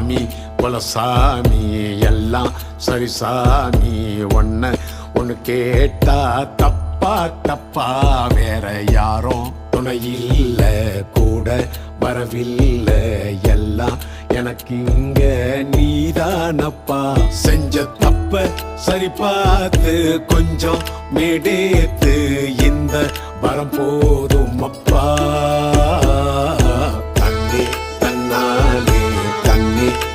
சாமி குலசாமி எல்லாம் சரி சாமி. ஒன்ன ஒன்னு கேட்டா தப்பா தப்பா. வேற யாரும் துணை இல்லை கூட வரவில்லை. எல்லாம் எனக்கு இங்க நீதானப்பா. செஞ்ச தப்ப சரி பார்த்து கொஞ்சம் மேடேத்து. இந்த வரம் போதும் அப்பா தண்ணி. தன்னா You.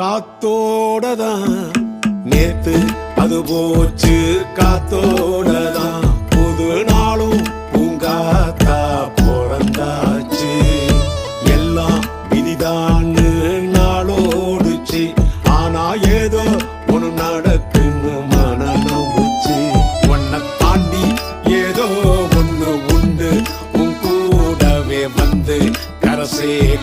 காத்தோடதான். நேத்து அது போச்சு காத்தோடதான். புது நாளும் பூங்காத்தா பிறந்தாச்சு. எல்லாம் விதிதான்னு நாளோடுச்சு. ஆனா ஏதோ ஒன்று நடக்குன்னு மனநோச்சு உன்னை தாண்டி ஏதோ ஒன்று உண்டு. உன் கூடவே வந்து கரசே